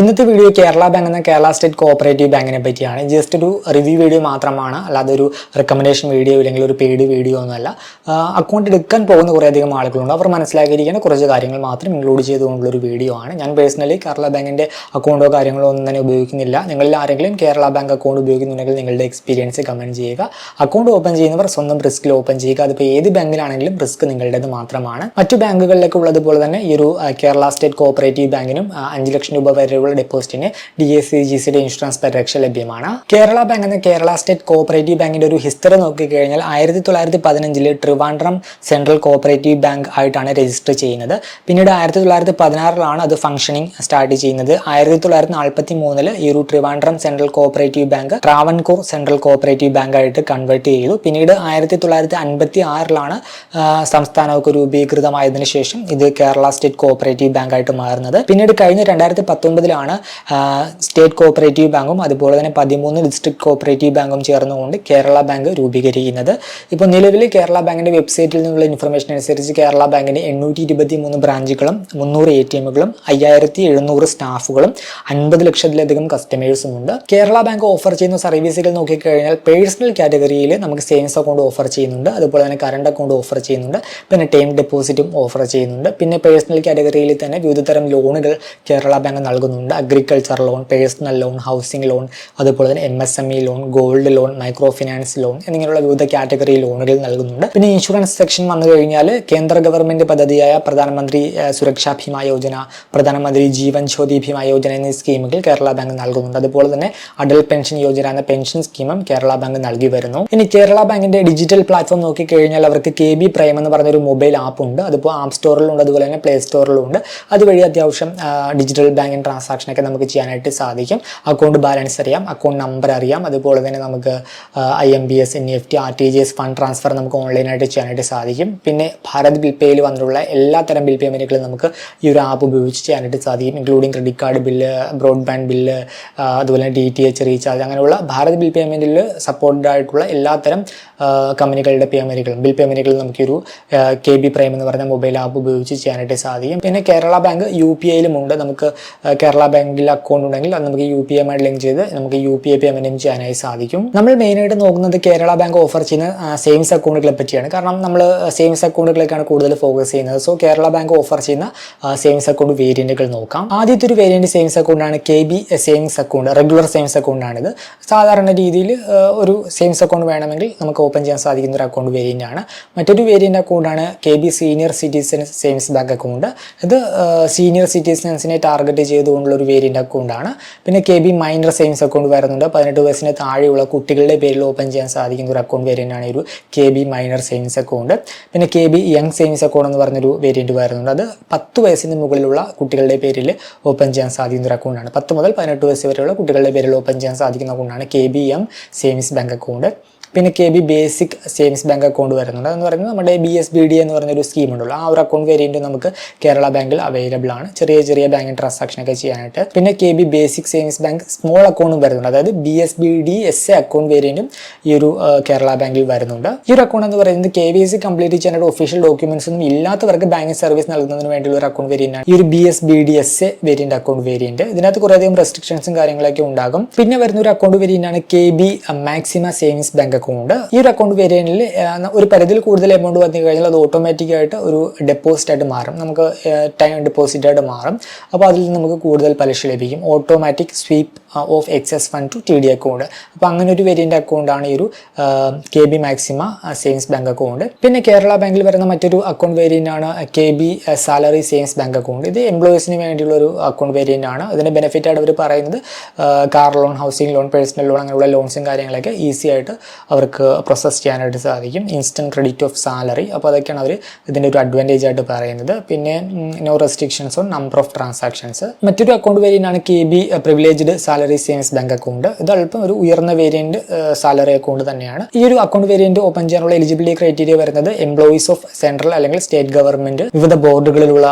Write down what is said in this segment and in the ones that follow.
ഇന്നത്തെ video Kerala bank എന്ന Kerala state cooperative ബാങ്കിനെ പറ്റിയാണ്. ജസ്റ്റ് ഒരു റിവ്യൂ വീഡിയോ മാത്രമാണ്. അല്ലാതെ ഒരു റെക്കമെൻഡേഷൻ വീഡിയോ അല്ലെങ്കിൽ ഒരു പെയ്ഡ് വീഡിയോ ഒന്നുമല്ല അക്കൗണ്ട് എടുക്കാൻ പോകുന്ന കുറേയധികം ആളുകളുണ്ട്. അവർ മനസ്സിലാക്കിയിരിക്കുന്ന കുറച്ച് കാര്യങ്ങൾ മാത്രം ഇൻക്ലൂഡ് ചെയ്തുകൊണ്ടുള്ള ഒരു വീഡിയോ ആണ്. ഞാൻ പേഴ്സണലി കേരള ബാങ്കിന്റെ അക്കൗണ്ടോ കാര്യങ്ങളോ ഒന്നും തന്നെ ഉപയോഗിക്കുന്നില്ല. നിങ്ങളിൽ ആരെങ്കിലും കേരള ബാങ്ക് അക്കൗണ്ട് ഉപയോഗിക്കുന്നുണ്ടെങ്കിൽ നിങ്ങളുടെ എക്സ്പീരിയൻസ് കമന്റ് ചെയ്യുക. അക്കൗണ്ട് ഓപ്പൺ ചെയ്യുന്നവർ സ്വന്തം റിസ്കിൽ ഓപ്പൺ ചെയ്യുക. അതിപ്പോൾ ഏത് ബാങ്കിലാണെങ്കിലും റിസ്ക് നിങ്ങളുടേത് മാത്രമാണ്. മറ്റു ബാങ്കുകളിലൊക്കെ ഉള്ളതുപോലെ തന്നെ ഈ ഒരു കേരള സ്റ്റേറ്റ് കോഓപ്പറേറ്റീവ് ബാങ്കിനും അഞ്ച് ലക്ഷം രൂപ വരെയുള്ള ഡെപ്പോസിറ്റിന് ഡി എസ് സി ജി സിയുടെ ഇൻഷുറൻസ് പരിരക്ഷ ലഭ്യമാണ്. കേരള ബാങ്ക് എന്ന കേരള സ്റ്റേറ്റ് കോഓപ്പറേറ്റീവ് ബാങ്കിന്റെ ഒരു ഹിസ്റ്ററി നോക്കിക്കഴിഞ്ഞാൽ ആയിരത്തി തൊള്ളായിരത്തി പതിനഞ്ചിൽ ട്രിവാൻഡ്രം സെൻട്രൽ കോഓപ്പറേറ്റീവ് ബാങ്ക് ആയിട്ടാണ് രജിസ്റ്റർ ചെയ്യുന്നത്. പിന്നീട് ആയിരത്തി തൊള്ളായിരത്തി പതിനാറിലാണ് അത് ഫംഗ്ഷനിങ് സ്റ്റാർട്ട് ചെയ്യുന്നത്. ആയിരത്തി തൊള്ളായിരത്തി നാൽപ്പത്തി മൂന്നിൽ ഈ ഒരു Trivandrum central cooperative bank Travancore central cooperative bank ആയിട്ട് കൺവേർട്ട് ചെയ്തു. പിന്നീട് ആയിരത്തി തൊള്ളായിരത്തി അൻപത്തി ആറിലാണ് സംസ്ഥാനമൊക്കെ രൂപീകൃതമായതിനു ശേഷം ഇത് കേരള സ്റ്റേറ്റ് കോഓപ്പറേറ്റീവ് ബാങ്ക് ആയിട്ട് മാറുന്നത്. പിന്നീട് കഴിഞ്ഞ രണ്ടായിരത്തി പത്തൊമ്പതിലാണ് സ്റ്റേറ്റ് കോപ്പറേറ്റീവ് ബാങ്കും അതുപോലെ തന്നെ പതിമൂന്ന് ഡിസ്ട്രിക്ട് കോപ്പറേറ്റീവ് ബാങ്കും ചേർന്നുകൊണ്ട് കേരള ബാങ്ക് രൂപീകരിക്കുന്നത്. ഇപ്പോൾ നിലവിൽ കേരള ബാങ്കിന്റെ വെബ്സൈറ്റിൽ നിന്നുള്ള ഇൻഫർമേഷൻ അനുസരിച്ച് കേരള ബാങ്കിന് എണ്ണൂറ്റി ഇരുപത്തി മൂന്ന് ബ്രാഞ്ചുകളും മുന്നൂറ് എ ടി എമ്മുകളും അയ്യായിരത്തി എഴുന്നൂറ് സ്റ്റാഫുകളും അൻപത് ലക്ഷത്തിലധികം കസ്റ്റമേഴ്സും ഉണ്ട്. കേരള ബാങ്ക് ഓഫർ ചെയ്യുന്ന സർവീസുകൾ നോക്കിക്കഴിഞ്ഞാൽ പേഴ്സണൽ കാറ്റഗറിയിൽ നമുക്ക് സേവിങ്സ് അക്കൗണ്ട് ഓഫർ ചെയ്യുന്നുണ്ട്. അതുപോലെ തന്നെ കറണ്ട് അക്കൗണ്ട് ഓഫർ ചെയ്യുന്നുണ്ട്. പിന്നെ ടൈം ഡെപ്പോസിറ്റും ഓഫർ ചെയ്യുന്നുണ്ട്. പിന്നെ പേഴ്സണൽ കാറ്റഗറിയിൽ തന്നെ വിവിധ തരം ലോണുകൾ കേരള ബാങ്ക് നൽകുന്നുണ്ട്. Agriculture loan personal loan housing loan അതുപോലെ തന്നെ M S M E loan gold loan microfinance loan എന്നിങ്ങനെയുള്ള വിവിധ കാറ്റഗറി ലോണുകൾ നൽകുന്നുണ്ട്. പിന്നെ ഇൻഷുറൻസ് സെക്ഷൻ വന്നു കഴിഞ്ഞാൽ കേന്ദ്ര ഗവൺമെന്റ് പദ്ധതിയായ പ്രധാനമന്ത്രി സുരക്ഷാ ഭീമ യോജന പ്രധാനമന്ത്രി ജീവൻ ജ്യോതി ഭീമ യോജന എന്നീ സ്കീമുകൾ കേരള ബാങ്ക് നൽകുന്നുണ്ട്. അതുപോലെ തന്നെ അടൽ പെൻഷൻ യോജന എന്ന പെൻഷൻ സ്കീമും കേരള ബാങ്ക് നൽകി വരുന്നു. ഇനി കേരള ബാങ്കിന്റെ ഡിജിറ്റൽ പ്ലാറ്റ്ഫോം നോക്കിക്കഴിഞ്ഞാൽ അവർക്ക് കെ ബി പ്രൈം എന്ന് പറഞ്ഞൊരു മൊബൈൽ ആപ്പ് ഉണ്ട്. അതിപ്പോൾ ആപ്പ് സ്റ്റോറിലുണ്ട് അതുപോലെ തന്നെ പ്ലേ സ്റ്റോറിലുണ്ട് അതുവഴി അത്യാവശ്യം ഡിജിറ്റൽ ബാങ്കിങ് ട്രാൻസാക്ഷൻ ഒക്കെ നമുക്ക് ചെയ്യാനായിട്ട് സാധിക്കും. അക്കൗണ്ട് ബാലൻസ് അറിയാം അക്കൗണ്ട് നമ്പർ അറിയാം. അതുപോലെ തന്നെ നമുക്ക് I M P S N F T R T G S fund transfer നമുക്ക് ഓൺലൈനായിട്ട് ചെയ്യാനായിട്ട് സാധിക്കും. പിന്നെ ഭാരത് ബിൽ പേയിൽ വന്നിട്ടുള്ള എല്ലാ തരം ബിൽ പേയ്മെന്റുകളും നമുക്ക് ഈ ഒരു ആപ്പ് ഉപയോഗിച്ച് ചെയ്യാനായിട്ട് സാധിക്കും including credit card bill broadband bill അതുപോലെ ഡി ടി എച്ച് റീചാർജ് അങ്ങനെയുള്ള ഭാരത് ബിൽ പേയ്മെന്റിൽ സപ്പോർട്ടഡ് ആയിട്ടുള്ള എല്ലാത്തരം കമ്പനികളുടെ പേയ്മെന്റുകളും ബിൽ പേയ്മെന്റുകളും നമുക്കൊരു കെ ബി പ്രൈം എന്ന് പറഞ്ഞ മൊബൈൽ ആപ്പ് ഉപയോഗിച്ച് ചെയ്യാനായിട്ട് സാധിക്കും. പിന്നെ കേരള ബാങ്ക് യു പി ഐയിലും ഉണ്ട് നമുക്ക് കേരള ബാങ്കിൽ അക്കൗണ്ട് ഉണ്ടെങ്കിൽ അത് നമുക്ക് യു പി ഐയുമായിട്ട് ലിങ്ക് ചെയ്ത് നമുക്ക് യു പി ഐ പേയ്മെന്റും ചെയ്യാനായി സാധിക്കും. നമ്മൾ മെയിനായിട്ട് നോക്കുന്നത് കേരള ബാങ്ക് ഓഫർ ചെയ്യുന്ന സേവിങ്സ് അക്കൗണ്ടുകളെ പറ്റിയാണ്. കാരണം നമ്മൾ സേവിങ്സ് അക്കൗണ്ടുകളൊക്കെയാണ് കൂടുതൽ ഫോക്കസ് ചെയ്യുന്നത്. സോ കേരള ബാങ്ക് ഓഫർ ചെയ്യുന്ന സേവിങ്സ് അക്കൗണ്ട് വേരിയന്റുകൾ നോക്കാം. ആദ്യത്തെ ഒരു variant savings അക്കൗണ്ടാണ് K B savings account regular savings അക്കൗണ്ടാണിത്. സാധാരണ രീതിയിൽ ഒരു സേവിങ്സ് അക്കൗണ്ട് വേണമെങ്കിൽ നമുക്ക് ഓപ്പൺ ചെയ്യാൻ സാധിക്കുന്ന ഒരു അക്കൗണ്ട് വേരിയന്റ് ആണ്. മറ്റൊരു variant അക്കൗണ്ടാണ് K B senior citizen savings bank account ഇത് സീനിയർ സിറ്റിസൺസിനെ ടാർഗറ്റ് ചെയ്തുകൊണ്ടുള്ള ഒരു വേരിയന്റ് അക്കൗണ്ടാണ് പിന്നെ K B minor savings account വരുന്നുണ്ട്. പതിനെട്ട് വയസ്സിന് താഴെയുള്ള കുട്ടികളുടെ പേരിൽ ഓപ്പൺ ചെയ്യാൻ സാധിക്കുന്ന ഒരു അക്കൗണ്ട് വേരിയന്റ് ആണ് ഒരു K B minor savings account പിന്നെ K B young savings account എന്ന് പറഞ്ഞൊരു വേരിയന്റ് വരുന്നുണ്ട്. അത് പത്ത് വയസ്സിന് മുകളിലുള്ള കുട്ടികളുടെ പേരിൽ ഓപ്പൺ ചെയ്യാൻ സാധിക്കുന്ന ഒരു അക്കൗണ്ടാണ് പത്ത് മുതൽ പതിനെട്ട് വയസ്സ് വരെയുള്ള കുട്ടികളുടെ പേരിൽ ഓപ്പൺ ചെയ്യാൻ സാധിക്കുന്ന അക്കൗണ്ടാണ് K B M savings bank account പിന്നെ K B basic savings bank account വരുന്നുണ്ട്. എന്ന് പറയുന്നത് നമ്മുടെ ബി എസ് ബി ഡി എന്ന് പറഞ്ഞൊരു സ്കീം ഉണ്ടല്ലോ. ആ ഒരു അക്കൗണ്ട് വേരിയന്റ് നമുക്ക് കേരള ബാങ്കിൽ അവൈലബിൾ ആണ്. ചെറിയ ചെറിയ ബാങ്കിങ് ട്രാൻസാക്ഷൻ ഒക്കെ ചെയ്യാനായിട്ട്. പിന്നെ K B basic savings bank small അക്കൗണ്ടും വരുന്നുണ്ട്. അതായത് B S B D S A account വേരിയന്റും ഈ ഒരു കേരള ബാങ്കിൽ വരുന്നുണ്ട്. ഈ ഒരു അക്കൗണ്ട് എന്ന് പറയുന്നത് കെ വി സി കംപ്ലീറ്റ് ചെയ്യാനായിട്ട് ഒഫീഷ്യൽ ഡോക്യുമെന്റ്സ് ഒന്നും ഇല്ലാത്തവർക്ക് ബാങ്കിങ് സർവീസ് നൽകുന്നതിന് വേണ്ടിയുള്ള ഒരു അക്കൗണ്ട് വേരിയന്റ് ആണ്. ഈ ഒരു B S B D S A variant account variant ഇതിനകത്ത് കുറേയധികം റെസ്ട്രിക്ഷൻസും കാര്യങ്ങളൊക്കെ ഉണ്ടാകും. പിന്നെ വരുന്ന ഒരു അക്കൗണ്ട് വേരിയന്റ് ആണ് K B Maxima savings bank account ഈ ഒരു അക്കൗണ്ട് വേരിയനിൽ ഒരു പരിധിയിൽ കൂടുതൽ എമൗണ്ട് വന്നു കഴിഞ്ഞാൽ അത് ഓട്ടോമാറ്റിക് ആയിട്ട് ഒരു ഡെപ്പോസിറ്റ് ആയിട്ട് മാറും. നമുക്ക് ടൈം ഡെപ്പോസിറ്റ് ആയിട്ട് മാറും. അപ്പോൾ അതിൽ നിന്ന് നമുക്ക് കൂടുതൽ പലിശ ലഭിക്കും. Automatic sweep of excess fund to T D account അപ്പോൾ അങ്ങനെ ഒരു വേരിയന്റ് അക്കൗണ്ടാണ് ഈ ഒരു K B Maxima savings bank account പിന്നെ കേരള ബാങ്കിൽ വരുന്ന മറ്റൊരു അക്കൗണ്ട് വേരിയന്റ് ആണ് K B salary savings bank account ഇത് എംപ്ലോയീസിന് വേണ്ടിയുള്ള ഒരു അക്കൗണ്ട് വേരിയന്റ് ആണ്. ഇതിന്റെ ബെനിഫിറ്റ് ആയിട്ട് അവർ പറയുന്നത് car loan housing loan personal loan അങ്ങനെയുള്ള ലോൺസും കാര്യങ്ങളൊക്കെ ഈസി ആയിട്ട് അവർക്ക് പ്രോസസ്സ് ചെയ്യാനായിട്ട് സാധിക്കും. ഇൻസ്റ്റന്റ് ക്രെഡിറ്റ് ഓഫ് സാലറി അപ്പോൾ അതൊക്കെയാണ് അവർ ഇതിന്റെ ഒരു അഡ്വാന്റേജ് ആയിട്ട് പറയുന്നത്. പിന്നെ no restrictions on number of transactions മറ്റൊരു account വേരിയന്റാണ് K B privileged salary savings bank account ഇത് അല്പം ഒരു ഉയർന്ന വേരിയന്റ് സാലറി അക്കൗണ്ട് തന്നെയാണ്. ഈ ഒരു അക്കൗണ്ട് വേരിയന്റ് ഓപ്പൺ ചെയ്യാനുള്ള എലിജിബിലിറ്റി ക്രൈറ്റീരിയ വരുന്നത് എംപ്ലോയീസ് ഓഫ് സെൻട്രൽ അല്ലെങ്കിൽ സ്റ്റേറ്റ് ഗവൺമെന്റ് വിവിധ ബോർഡുകളിലുള്ള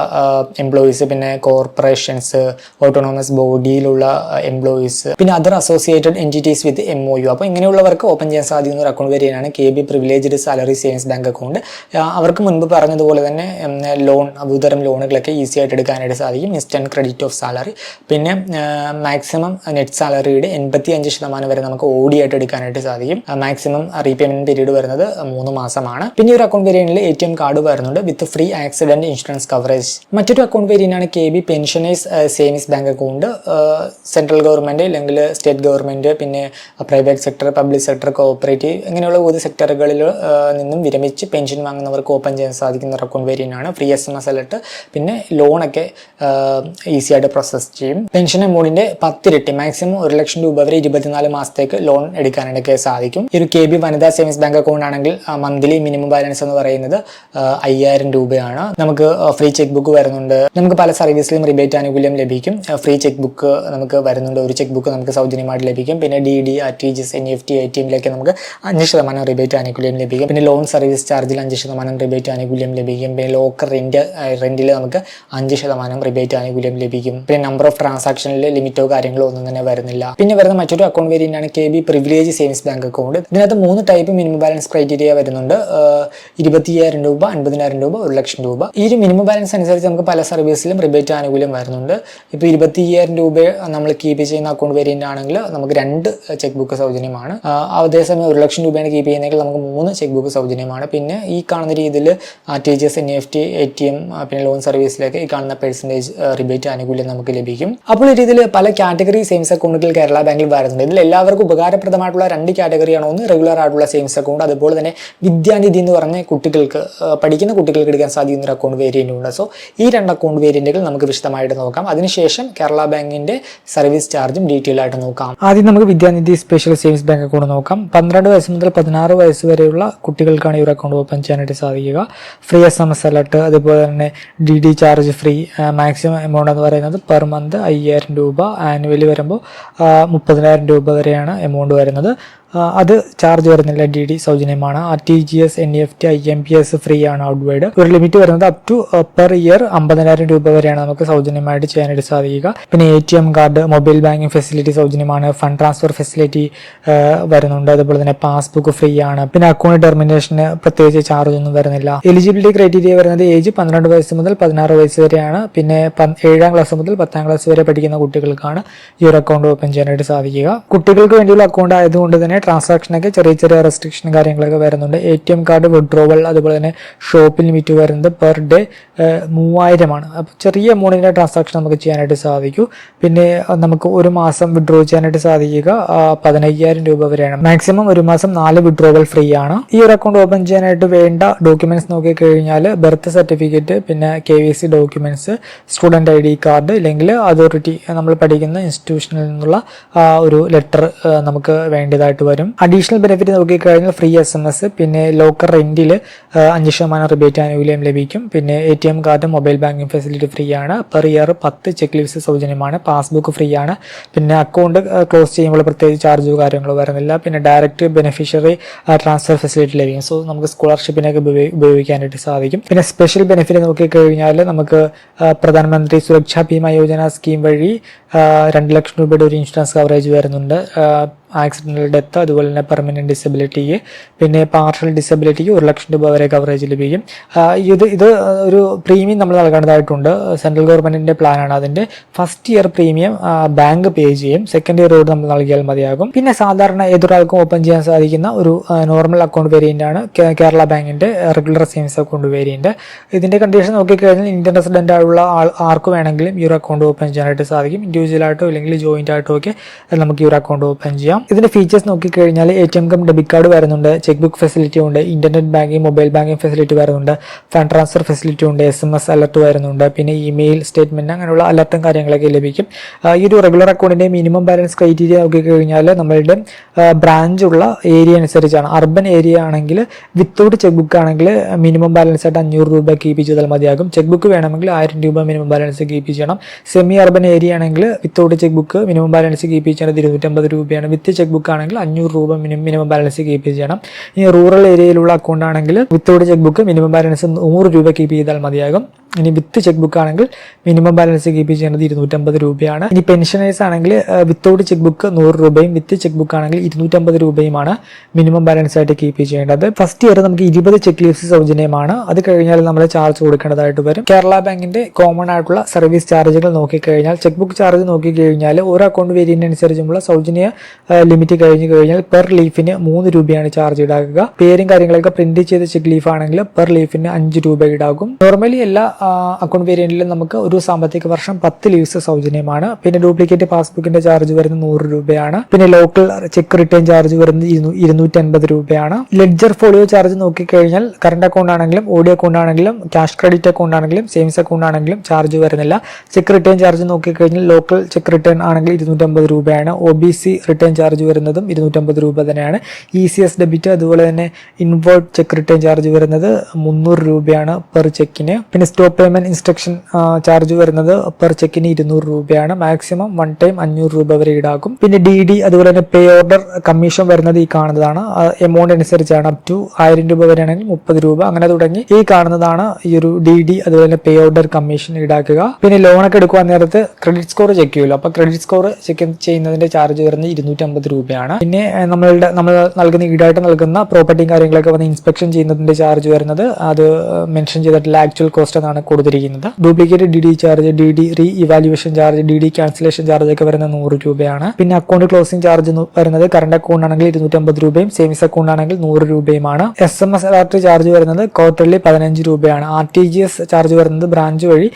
എംപ്ലോയീസ് പിന്നെ കോർപ്പറേഷൻസ് ഓട്ടോണോമസ് ബോഡിയിലുള്ള എംപ്ലോയീസ് പിന്നെ other associated entities with M O U അപ്പോൾ ഇങ്ങനെയുള്ളവർക്ക് ഓപ്പൺ ചെയ്യാൻ സാധിക്കുന്ന സാധിക്കുന്ന ഒരു അക്കൗണ്ട് വരികയാണ് K B privileged salary savings bank account അവർക്ക് മുൻപ് പറഞ്ഞതുപോലെ തന്നെ ലോൺ വിവിധതരം ലോണുകളൊക്കെ ഈസി ആയിട്ട് എടുക്കാനായിട്ട് സാധിക്കും. ഇൻസ്റ്റന്റ് ക്രെഡിറ്റ് ഓഫ് സാലറി പിന്നെ മാക്സിമം നെറ്റ് സാലറിയുടെ എൺപത്തി അഞ്ച് ശതമാനം വരെ നമുക്ക് ഓടി ആയിട്ട് എടുക്കാനായിട്ട് സാധിക്കും. മാക്സിമം റീപേയ്മെന്റ് പീരീഡ് വരുന്നത് മൂന്ന് മാസമാണ്. പിന്നെ ഒരു അക്കൗണ്ട് വേരിയനിൽ എ ടി എം കാർഡ് വരുന്നുണ്ട്. With free accident insurance coverage മറ്റൊരു account വേരിയനാണ് K B pensioners savings bank account central government അല്ലെങ്കിൽ സ്റ്റേറ്റ് ഗവൺമെന്റ് പിന്നെ private sector public sector cooperative ഇങ്ങനെയുള്ള ഒരു സെക്ടറുകളിൽ നിന്നും വിരമിച്ച് പെൻഷൻ വാങ്ങുന്നവർക്ക് ഓപ്പൺ ചെയ്യാൻ സാധിക്കുന്ന ഒരു account വേരിയന്റാണ് free S M S alert. പിന്നെ ലോണൊക്കെ ഈസി ആയിട്ട് പ്രോസസ്സ് ചെയ്യും. പെൻഷൻ എമൗണ്ടിന്റെ പത്തിരട്ടി മാക്സിമം ഒരു ലക്ഷം രൂപ വരെ ഇരുപത്തിനാല് മാസത്തേക്ക് ലോൺ എടുക്കാനായിട്ട് സാധിക്കും. ഈ ഒരു K B Vanitha savings bank account ആണെങ്കിൽ മന്ത്ലി മിനിമം ബാലൻസ് എന്ന് പറയുന്നത് അയ്യായിരം രൂപയാണ്. നമുക്ക് ഫ്രീ ചെക്ക് ബുക്ക് വരുന്നുണ്ട്. നമുക്ക് പല സർവീസിലും റിബേറ്റ് ആനുകൂല്യം ലഭിക്കും. ഫ്രീ ചെക്ക് ബുക്ക് നമുക്ക് വരുന്നുണ്ട്. ഒരു ചെക്ക് ബുക്ക് നമുക്ക് സൗജന്യമായിട്ട് ലഭിക്കും. പിന്നെ D D R T G S N F T A T എമ്മിലേക്ക് നമുക്ക് അഞ്ച് ശതമാനം റിബേറ്റ് ആനുകൂല്യം ലഭിക്കും. പിന്നെ ലോൺ സർവീസ് ചാർജിൽ അഞ്ച് ശതമാനം റിബേറ്റ് ആനുകൂല്യം ലഭിക്കും. പിന്നെ ലോക്കർ റെന്റ് റെന്റിൽ നമുക്ക് അഞ്ച് ശതമാനം റിബേറ്റ് ആനുകൂല്യം ലഭിക്കും. പിന്നെ നമ്പർ ഓഫ് ട്രാൻസാക്ഷനിൽ ലിമിറ്റോ കാര്യങ്ങളോ ഒന്നും തന്നെ വരുന്നില്ല. പിന്നെ വരുന്ന മറ്റൊരു അക്കൗണ്ട് വേരിയന്റ് ആണ് K B privilege savings bank account ഇതിനകത്ത് മൂന്ന് ടൈപ്പ് മിനിമം ബാലൻസ് ക്രൈറ്റീരിയ വരുന്നുണ്ട്. ഇരുപത്തിയ്യായിരം രൂപ അൻപതിനായിരം രൂപ ഒരു ലക്ഷം രൂപ. ഈ ഒരു മിനിമം ബാലൻസ് അനുസരിച്ച് നമുക്ക് പല സർവീസിലും റിബേറ്റ് ആനുകൂല്യം വരുന്നുണ്ട്. ഇപ്പോൾ ഇരുപത്തിയ്യായിരം രൂപ നമ്മൾ കീപ്പ് ചെയ്യുന്ന അക്കൗണ്ട് വേരിയന്റ് ആണെങ്കിൽ നമുക്ക് രണ്ട് ചെക്ക് ബുക്ക് സൗജന്യമാണ്. അതേസമയം ഒരു ലക്ഷം രൂപയാണ് കീപ്പ് ചെയ്യുന്നതെങ്കിൽ നമുക്ക് മൂന്ന് ചെക്ക് ബുക്ക് സൗജന്യമാണ്. പിന്നെ ഈ കാണുന്ന രീതിയിൽ R T G S N F T A T M പിന്നെ ലോൺ സർവീസിലേക്ക് ഈ കാണുന്ന പെർസെന്റേജ് റിബേറ്റ് ആനുകൂല്യം നമുക്ക് ലഭിക്കും. അപ്പോൾ ഈ രീതിയിൽ പല കാറ്റഗറി സേവിങ്സ് അക്കൗണ്ടുകൾ കേരള ബാങ്കിൽ വരുന്നുണ്ട്. ഇതിൽ എല്ലാവർക്കും ഉപകാരപ്രദമായിട്ടുള്ള രണ്ട് കാറ്റഗറിയാണ് ഒന്ന് റെഗുലർ ആയിട്ടുള്ള സേവിങ്സ് അക്കൗണ്ട് അതുപോലെ തന്നെ വിദ്യാനിധി എന്ന് പറഞ്ഞ കുട്ടികൾക്ക് പഠിക്കുന്ന കുട്ടികൾക്ക് എടുക്കാൻ സാധിക്കുന്ന ഒരു അക്കൗണ്ട് വേരിയന്റ് ഉണ്ട്. സോ ഈ രണ്ട് അക്കൗണ്ട് വേരിയന്റുകൾ നമുക്ക് വിശദമായിട്ട് നോക്കാം. അതിനുശേഷം കേരള ബാങ്കിന്റെ സർവീസ് ചാർജും ഡീറ്റെയിൽ ആയിട്ട് നോക്കാം. ആദ്യം നമുക്ക് Vidyanidhi special savings bank account നോക്കാം. പന്ത്രണ്ട് വയസ്സ് മുതൽ പതിനാറ് വയസ്സ് വരെയുള്ള കുട്ടികൾക്കാണ് ഈ ഒരു അക്കൗണ്ട് ഓപ്പൺ ചെയ്യാനായിട്ട് സാധിക്കുക. Free S M S alert അതുപോലെ തന്നെ D D charge free maximum amount എന്ന് പറയുന്നത് പെർ മന്ത് അയ്യായിരം രൂപ ആനുവലി വരുമ്പോൾ മുപ്പതിനായിരം രൂപ വരെയാണ് എമൗണ്ട് വരുന്നത്. അത് ചാർജ് വരുന്നില്ല. ഡി ഡി സൗജന്യമാണ്. R T G S N F T I M P S free ആണ് ഔട്ട്വേഡ് ഒരു ലിമിറ്റ് വരുന്നത് അപ് ടു പെർ ഇയർ അമ്പതിനായിരം രൂപ വരെയാണ് നമുക്ക് സൗജന്യമായിട്ട് ചെയ്യാനായിട്ട് സാധിക്കുക. പിന്നെ A T M card mobile banking facility സൗജന്യമാണ്. ഫണ്ട് ട്രാൻസ്ഫർ ഫെസിലിറ്റി വരുന്നുണ്ട്. അതുപോലെ തന്നെ പാസ്ബുക്ക് ഫ്രീ ആണ്. പിന്നെ അക്കൗണ്ട് ടെർമിനേഷന് പ്രത്യേകിച്ച് ചാർജ് ഒന്നും വരുന്നില്ല. എലിജിബിലിറ്റി ക്രൈറ്റീരിയ വരുന്നത് ഏജ് പന്ത്രണ്ട് വയസ്സ് മുതൽ പതിനാറ് വയസ്സ് വരെയാണ്. പിന്നെ ഏഴാം ക്ലാസ് മുതൽ പത്താം ക്ലാസ് വരെ പഠിക്കുന്ന കുട്ടികൾക്കാണ് ഈ ഒരു അക്കൗണ്ട് ഓപ്പൺ ചെയ്യാനായിട്ട് സാധിക്കുക. കുട്ടികൾക്ക് വേണ്ടിയുള്ള അക്കൗണ്ട് ആയതുകൊണ്ട് തന്നെ ട്രാൻസാക്ഷനൊക്കെ ചെറിയ ചെറിയ റെസ്ട്രിക്ഷൻ കാര്യങ്ങളൊക്കെ വരുന്നുണ്ട്. A T M card withdrawal അതുപോലെ തന്നെ ഷോപ്പ് ലിമിറ്റ് വരുന്നത് പെർ ഡേ മൂവായിരമാണ്. അപ്പോൾ ചെറിയ എമൗണ്ടിന്റെ ട്രാൻസാക്ഷൻ നമുക്ക് ചെയ്യാനായിട്ട് സാധിക്കും. പിന്നെ നമുക്ക് ഒരു മാസം വിഡ്രോ ചെയ്യാനായിട്ട് സാധിക്കുക പതിനയ്യായിരം രൂപ വരെയാണ്. മാക്സിമം ഒരു മാസം നാല് വിഡ്രോവൽ ഫ്രീ ആണ്. ഈ ഒരു അക്കൗണ്ട് ഓപ്പൺ ചെയ്യാനായിട്ട് വേണ്ട ഡോക്യുമെന്റ്സ് നോക്കിക്കഴിഞ്ഞാൽ ബർത്ത് സർട്ടിഫിക്കറ്റ് പിന്നെ K V C documents student I D card ഇല്ലെങ്കിൽ അതോറിറ്റി നമ്മൾ പഠിക്കുന്ന ഇൻസ്റ്റിറ്റ്യൂഷനിൽ നിന്നുള്ള ഒരു ലെറ്റർ നമുക്ക് വേണ്ടതായിട്ട് വരും. അഡീഷണൽ ബെനിഫിറ്റ് നോക്കിക്കഴിഞ്ഞാൽ ഫ്രീ എസ് എം എസ് പിന്നെ ലോക്കർ റെന്റിൽ അഞ്ച് ശതമാനം റിബേറ്റ് ആനുകൂല്യം ലഭിക്കും. പിന്നെ A T M card mobile banking facility free ആണ്. പെർ ഇയർ പത്ത് ചെക്ക് ലീവ്സ് സൗജന്യമാണ്. പാസ്ബുക്ക് ഫ്രീ ആണ്. പിന്നെ അക്കൗണ്ട് ക്ലോസ് ചെയ്യുമ്പോൾ പ്രത്യേകിച്ച് ചാർജോ കാര്യങ്ങളോ വരുന്നില്ല. പിന്നെ ഡയറക്റ്റ് ബെനിഫിഷ്യറി ട്രാൻസ്ഫർ ഫെസിലിറ്റി ലഭിക്കും. സോ നമുക്ക് സ്കോളർഷിപ്പിനൊക്കെ ഉപയോഗി- ഉപയോഗിക്കാനായിട്ട് സാധിക്കും. പിന്നെ സ്പെഷ്യൽ ബെനിഫിറ്റ് നോക്കിക്കഴിഞ്ഞാൽ നമുക്ക് പ്രധാനമന്ത്രി സുരക്ഷാ ഭീമ യോജന സ്കീം വഴി രണ്ട് ലക്ഷം രൂപയുടെ ഒരു ഇൻഷുറൻസ് കവറേജ് വരുന്നുണ്ട്. ആക്സിഡന്റൽ ഡെത്ത് അതുപോലെ തന്നെ പെർമനന്റ് ഡിസബിലിറ്റി പിന്നെ പാർഷ്യൽ ഡിസബിലിറ്റിക്ക് ഒരു ലക്ഷം രൂപ വരെ കവറേജ് ലഭിക്കും. ഇത് ഇത് ഒരു പ്രീമിയം നമ്മൾ നൽകേണ്ടതായിട്ടുണ്ട്. സെൻട്രൽ ഗവൺമെന്റിന്റെ പ്ലാനാണ് അതിന്റെ. First year premium bank pay ചെയ്യും. സെക്കൻഡ് ഇയർ നമ്മൾ നൽകിയാൽ മതിയാകും. പിന്നെ സാധാരണ ഏതൊരാൾക്കും ഓപ്പൺ ചെയ്യാൻ സാധിക്കുന്ന ഒരു നോർമൽ അക്കൗണ്ട് വേരിയന്റ് ആണ് കേരള ബാങ്കിന്റെ റെഗുലർ സേവിങ്സ് അക്കൗണ്ട് വേരിയന്റ് ഇതിന്റെ കണ്ടീഷൻ നോക്കിക്കഴിഞ്ഞാൽ ഇന്ത്യൻ റെസിഡന്റ് ആയുള്ള ആൾ ആർക്ക് വേണമെങ്കിലും ഈ ഒരു അക്കൗണ്ട് ഓപ്പൺ ചെയ്യാനായിട്ട് സാധിക്കും. ഇൻഡിവിജ്വൽ ആയിട്ടോ അല്ലെങ്കിൽ ജോയിന്റ് ആയിട്ടോ ഒക്കെ നമുക്ക് ഈ ഒരു അക്കൗണ്ട് ഓപ്പൺ ചെയ്യാം. ഇതിന്റെ ഫീച്ചേഴ്സ് നോക്കിക്കഴിഞ്ഞാൽ A T M cum debit card വരുന്നുണ്ട്. ചെക്ക് ബുക്ക് ഫെസിലിറ്റി ഉണ്ട്. Internet banking mobile banking facility വരുന്നുണ്ട്. ഫണ്ട് ട്രാൻസ്ഫർ ഫെസിലിറ്റി ഉണ്ട്. എസ് എം എസ് അലർട്ട് വരുന്നുണ്ട്. പിന്നെ ഇമെയിൽ സ്റ്റേറ്റ്മെന്റ് അങ്ങനെയുള്ള അലർട്ടും കാര്യങ്ങളൊക്കെ ലഭിക്കും. ഈ ഒരു റെഗുലർ അക്കൗണ്ടിന്റെ മിനിമം ബാലൻസ് ക്രൈറ്റീരിയ നോക്കിക്കഴിഞ്ഞാൽ നമ്മളുടെ ബ്രാഞ്ച് ഉള്ള ഏരിയ അനുസരിച്ചാണ്. അർബൻ ഏരിയ ആണെങ്കിൽ വിത്തൗട്ട് ചെക്ക് ബുക്ക് ആണെങ്കിൽ മിനിമം ബാലൻസ് ആയിട്ട് അഞ്ഞൂറ് രൂപ കീപ്പ് ചെയ്താൽ മതിയാകും. ചെക്ക് ബുക്ക് വേണമെങ്കിൽ ആയിരം രൂപ മിനിമം ബാലൻസ് കീപ്പ് ചെയ്യണം. സെമി അർബൻ ഏരിയ ആണെങ്കിൽ without cheque book minimum balance keep ചെയ്യുന്നത് ഇരുന്നൂറ്റമ്പത് രൂപയാണ്. വിത്ത് വിത്ത് ചെക്ക് ബുക്ക് ആണെങ്കിൽ അഞ്ഞൂറ് രൂപ മിനിമം മിനിമം ബാലൻസ് കീപ്പ് ചെയ്യണം. ഇനി റൂറൽ ഏരിയയിലുള്ള അക്കൗണ്ട് ആണെങ്കിൽ without cheque book minimum balance നൂറ് രൂപ കീപ്പ് ചെയ്താൽ മതിയാകും. ഇനി വിത്ത് ചെക്ക് ബുക്ക് ആണെങ്കിൽ മിനിമം ബാലൻസ് കീപ്പ് ചെയ്യേണ്ടത് ഇരുന്നൂറ്റമ്പത് രൂപയാണ്. ഇനി പെൻഷനേഴ്സ് ആണെങ്കിൽ വിത്തൗട്ട് ചെക്ക് ബുക്ക് നൂറ് രൂപയും വിത്ത് ചെക്ക് ബുക്ക് ആണെങ്കിൽ ഇരുന്നൂറ്റമ്പത് രൂപയുമാണ് മിനിമം ബാലൻസ് ആയിട്ട് കീപ്പ് ചെയ്യേണ്ടത്. ഫസ്റ്റ് ഇയർ നമുക്ക് ഇരുപത് ചെക്ക് ലീവ്സ് സൗജന്യമാണ്. അത് കഴിഞ്ഞാൽ നമ്മൾ ചാർജ് കൊടുക്കേണ്ടതായിട്ട് വരും. കേരള ബാങ്കിന്റെ കോമൺ ആയിട്ടുള്ള സർവീസ് ചാർജുകൾ നോക്കിക്കഴിഞ്ഞാൽ ചെക്ക് ബുക്ക് ചാർജ് നോക്കിക്കഴിഞ്ഞാൽ ഓരോ അക്കൗണ്ട് വേരിയന്റ് അനുസരിച്ചുള്ള സൗജന്യ ലിമിറ്റ് കഴിഞ്ഞ് കഴിഞ്ഞാൽ പെർ ലീഫിന് മൂന്ന് രൂപയാണ് ചാർജ് ഈടാക്കുക. പേരും കാര്യങ്ങളൊക്കെ പ്രിന്റ് ചെയ്ത ചെക്ക് ലീഫ് ആണെങ്കിൽ പെർ ലീഫിന് അഞ്ച് രൂപ ഈടാകും. നോർമലി എല്ലാ അക്കൗണ്ട് വേരിയന്റിലും നമുക്ക് ഒരു സാമ്പത്തിക വർഷം പത്ത് ലീവ്സ് സൗജന്യമാണ്. പിന്നെ ഡ്യൂപ്ലിക്കേറ്റ് പാസ്ബുക്കിന്റെ ചാർജ് വരുന്നത് നൂറ് രൂപയാണ്. പിന്നെ ലോക്കൽ ചെക്ക് റിട്ടേൺ ചാർജ് വരുന്നത് ഇരുന്നൂ- ഇരുന്നൂറ്റി അൻപത് രൂപയാണ്. ലെഡ്ജർ ഫോളിയോ ചാർജ് നോക്കിക്കഴിഞ്ഞാൽ കറണ്ട് അക്കൗണ്ട് ആണെങ്കിലും ഓഡിയോ അക്കൗണ്ട് ആണെങ്കിലും ക്യാഷ് ക്രെഡിറ്റ് അക്കൗണ്ട് ആണെങ്കിലും സേവിങ്സ് അക്കൗണ്ട് ആണെങ്കിലും ചാർജ് വരുന്നില്ല. ചെക്ക് റിട്ടേൺ ചാർജ് നോക്കിക്കഴിഞ്ഞാൽ ലോക്കൽ ചെക്ക് റിട്ടേൺ ആണെങ്കിൽ ഇരുന്നൂറ്റമ്പത് രൂപയാണ്. O B C return charge വരുന്നതും ഇരുന്നൂറ്റമ്പത് രൂപ തന്നെയാണ്. ഇ സി എസ് ഡെബിറ്റ് അതുപോലെ തന്നെ ഇൻവേർട്ട് ചെക്ക് റിട്ടേൺ ചാർജ് വരുന്നത് മുന്നൂറ് രൂപയാണ് പെർ ചെക്കിന് പിന്നെ സ്റ്റോപ്പ് പേയ്മെന്റ് ഇൻസ്ട്രക്ഷൻ ചാർജ് വരുന്നത് പെർ ചെക്കിന് ഇരുന്നൂറ് രൂപയാണ്. മാക്സിമം വൺ ടൈം അഞ്ഞൂറ് രൂപ വരെ ഈടാക്കും. പിന്നെ ഡി ഡി അതുപോലെ തന്നെ പേ ഓർഡർ കമ്മീഷൻ വരുന്നത് ഈ കാണുന്നതാണ്. എമൗണ്ട് അനുസരിച്ചാണ് അപ് ടു ആയിരം രൂപ വരെയാണെങ്കിൽ മുപ്പത് രൂപ. അങ്ങനെ തുടങ്ങി ഈ കാണുന്നതാണ് ഈ ഒരു ഡി ഡി അതുപോലെ തന്നെ പേ ഓർഡർ കമ്മീഷൻ ഈടാക്കുക. പിന്നെ ലോണൊക്കെ എടുക്കുവാൻ നേരത്ത് ക്രെഡിറ്റ് സ്കോർ ചെക്ക് ചെയ്യുമല്ലോ. അപ്പൊ ക്രെഡിറ്റ് സ്കോർ ചെക്ക് ചെയ്യുന്നതിന്റെ ചാർജ് വരുന്നത് ഇരുന്നൂറ്റമ്പത് രൂപയാണ്. പിന്നെ നമ്മളുടെ നമ്മൾ നൽകുന്ന ഈടായിട്ട് നൽകുന്ന പ്രോപ്പർട്ടിയും കാര്യങ്ങളൊക്കെ വന്ന് ഇൻസ്പെക്ഷൻ ചെയ്യുന്നതിന്റെ ചാർജ് വരുന്നത് അത് മെൻഷൻ ചെയ്തിട്ടുള്ള ആക്ച്വൽ കോസ്റ്റ് എന്നാണ് കൊടുത്തിരിക്കുന്നത്. Duplicate D D charge D D re evaluation charge D D cancellation charge ഒക്കെ വരുന്നത് നൂറ് രൂപയാണ്. പിന്നെ അക്കൗണ്ട് ക്ലോസിംഗ് ചാർജ് വരുന്നത് കറണ്ട് അക്കൗണ്ട് ആണെങ്കിൽ ഇരുന്നൂറ്റമ്പത് രൂപയും സേവിങ്സ് അക്കൗണ്ട് ആണെങ്കിൽ നൂറ് രൂപയുമാണ്. S M S alert charge വരുന്നത് ക്വാർട്ടർലി പതിനഞ്ച് രൂപയാണ്. R T G S charge വരുന്നത് ബ്രാഞ്ച് വഴി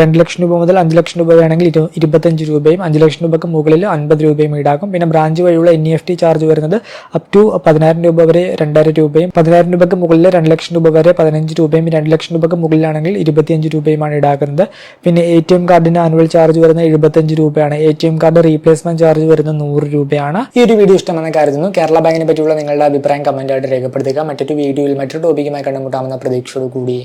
രണ്ട് ലക്ഷം രൂപ മുതൽ അഞ്ച് ലക്ഷം രൂപ വേണമെങ്കിൽ ഇരു ഇരുപത്തഞ്ച് രൂപയും അഞ്ച് ലക്ഷം രൂപക്ക് മുകളിൽ അൻപത് രൂപയും ഈടാക്കും. പിന്നെ ബ്രാഞ്ച് വഴിയുള്ള N E F T charge വരുന്നത് അപ് ടു പതിനായിരം രൂപ വരെ രണ്ടായിരം രൂപയും പതിനായിരം രൂപയ്ക്ക് മുകളിൽ രണ്ട് ലക്ഷം രൂപ വരെ പതിനഞ്ച് രൂപയും രണ്ട് ലക്ഷം രൂപയ്ക്ക് മുകളിലാണെങ്കിൽ ഇരുപത്തിയഞ്ച് രൂപയുമാണ് ഈടാക്കുന്നത്. പിന്നെ എ ടി എം കാർഡിന് ആനുവൽ ചാർജ് വരുന്നത് എഴുപത്തഞ്ച് രൂപയാണ്. A T M card replacement charge വരുന്നത് നൂറ് രൂപയാണ്. ഈ ഒരു വീഡിയോ ഇഷ്ടമെന്ന് കരുതുന്നു. കേരള ബാങ്കിനെ പറ്റിയുള്ള നിങ്ങളുടെ അഭിപ്രായം കമന്റ് ആയിട്ട് രേഖപ്പെടുത്തുക. മറ്റൊരു വീഡിയോയിൽ മറ്റൊരു ടോപ്പിക്കുമായി കണ്ടുമുട്ടാമെന്ന പ്രതീക്ഷയോട് കൂടി